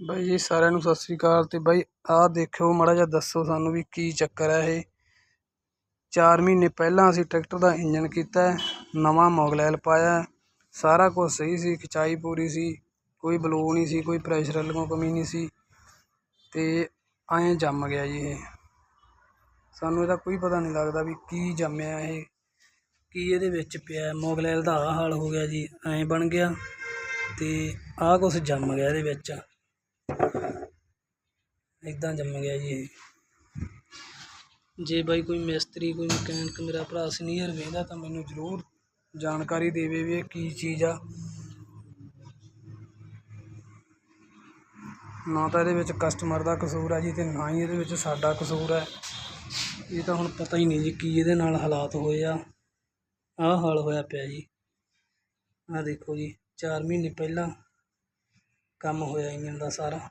ਬਾਈ ਜੀ ਸਾਰਿਆਂ ਨੂੰ ਸਤਿ ਸ੍ਰੀ ਅਕਾਲ ਅਤੇ ਬਾਈ ਆਹ ਦੇਖਿਓ, ਮਾੜਾ ਜਿਹਾ ਦੱਸੋ ਸਾਨੂੰ ਵੀ ਕੀ ਚੱਕਰ ਹੈ ਇਹ। 4 ਮਹੀਨੇ ਪਹਿਲਾਂ ਅਸੀਂ ਟਰੈਕਟਰ ਦਾ ਇੰਜਨ ਕੀਤਾ, ਨਵਾਂ ਮੋਗਲੈਲ ਪਾਇਆ, ਸਾਰਾ ਕੁਝ ਸਹੀ ਸੀ, ਖਿਚਾਈ ਪੂਰੀ ਸੀ, ਕੋਈ ਬਲੋ ਨਹੀਂ ਸੀ, ਕੋਈ ਪ੍ਰੈਸ਼ਰ ਵੱਲੋਂ ਕਮੀ ਨਹੀਂ ਸੀ ਅਤੇ ਐਂ ਜੰਮ ਗਿਆ ਜੀ ਇਹ। ਸਾਨੂੰ ਇਹਦਾ ਕੋਈ ਪਤਾ ਨਹੀਂ ਲੱਗਦਾ ਵੀ ਕੀ ਜੰਮਿਆ ਇਹ, ਕੀ ਇਹਦੇ ਵਿੱਚ ਪਿਆ। ਮੋਗਲੈਲ ਦਾ ਆਹ ਹਾਲ ਹੋ ਗਿਆ ਜੀ, ਐਂ ਬਣ ਗਿਆ ਅਤੇ ਆਹ ਕੁਛ ਜੰਮ ਗਿਆ ਇਹਦੇ ਵਿੱਚ। ਇੱਦਾਂ ਜੰਮ ਗਿਆ ਜੀ ਇਹ। ਜੇ ਬਾਈ ਕੋਈ ਮਿਸਤਰੀ, ਕੋਈ ਮਕੈਨਿਕ ਮੇਰਾ ਭਰਾ ਸੀਨੀਅਰ ਵੇਖਦਾ ਤਾਂ ਮੈਨੂੰ ਜ਼ਰੂਰ ਜਾਣਕਾਰੀ ਦੇਵੇ ਵੀ ਇਹ ਕੀ ਚੀਜ਼ ਆ। ਨਾ ਤਾਂ ਇਹਦੇ ਵਿੱਚ ਕਸਟਮਰ ਦਾ ਕਸੂਰ ਆ ਜੀ ਤੇ ਨਾ ਹੀ ਇਹਦੇ ਵਿੱਚ ਸਾਡਾ ਕਸੂਰ ਹੈ ਇਹ ਤਾਂ ਹੁਣ ਪਤਾ ਹੀ ਨਹੀਂ ਜੀ ਕੀ ਇਹਦੇ ਨਾਲ ਹਾਲਾਤ ਹੋਏ ਆ। ਆਹ ਹਾਲ ਹੋਇਆ ਪਿਆ ਜੀ। ਆਹ ਦੇਖੋ ਜੀ 4 ਮਹੀਨੇ ਪਹਿਲਾਂ ਕੰਮ ਹੋਇਆ ਇੰਜਨ ਦਾ ਸਾਰਾ।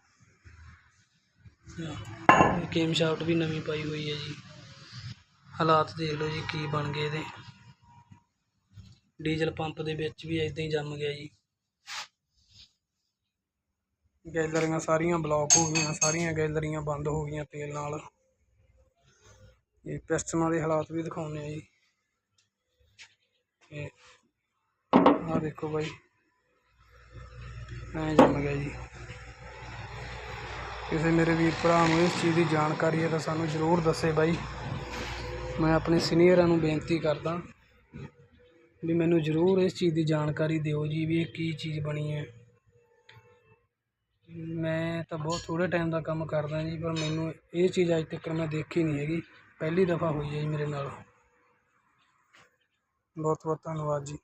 ਕੇਮ ਸ਼ਾਫਟ ਵੀ ਨਵੀਂ ਪਾਈ ਹੋਈ ਹੈ ਜੀ। ਹਾਲਾਤ ਦੇਖ ਲਓ ਜੀ ਕੀ ਬਣ ਗਏ ਇਹਦੇ। ਡੀਜ਼ਲ ਪੰਪ ਦੇ ਵਿੱਚ ਵੀ ਇਦਾਂ ਹੀ ਜੰਮ ਗਿਆ ਜੀ। ਗੈਲਰੀਆਂ ਸਾਰੀਆਂ ਬਲੌਕ ਹੋ ਗਈਆਂ, ਸਾਰੀਆਂ ਗੈਲਰੀਆਂ ਬੰਦ ਹੋ ਗਈਆਂ ਤੇਲ ਨਾਲ। ਇਹ ਪਿਸਟਨਾਂ ਦੇ ਹਾਲਾਤ ਵੀ ਦਿਖਾਉਂਦੇ ਆ ਜੀ। ਇਹ ਆਹ ਦੇਖੋ ਬਾਈ। ਮੈਂ ਜੰਮ ਗਿਆ ਜੀ। ਕਿਸੇ ਮੇਰੇ ਵੀਰ ਭਰਾ ਨੂੰ ਇਸ ਚੀਜ਼ ਦੀ ਜਾਣਕਾਰੀ ਹੈ ਤਾਂ ਸਾਨੂੰ ਜ਼ਰੂਰ ਦੱਸੇ ਬਾਈ। ਮੈਂ ਆਪਣੇ ਸੀਨੀਅਰਾਂ ਨੂੰ ਬੇਨਤੀ ਕਰਦਾ ਵੀ ਮੈਨੂੰ ਜ਼ਰੂਰ ਇਸ ਚੀਜ਼ ਦੀ ਜਾਣਕਾਰੀ ਦਿਓ ਜੀ ਵੀ ਇਹ ਕੀ ਚੀਜ਼ ਬਣੀ ਹੈ। ਮੈਂ ਤਾਂ ਬਹੁਤ ਥੋੜ੍ਹੇ ਟਾਈਮ ਦਾ ਕੰਮ ਕਰਦਾ ਜੀ, ਪਰ ਮੈਨੂੰ ਇਹ ਚੀਜ਼ ਅੱਜ ਤੱਕ ਮੈਂ ਦੇਖੀ ਨਹੀਂ ਹੈਗੀ। ਪਹਿਲੀ ਦਫਾ ਹੋਈ ਹੈ ਜੀ ਮੇਰੇ ਨਾਲ। ਬਹੁਤ ਬਹੁਤ ਧੰਨਵਾਦ ਜੀ।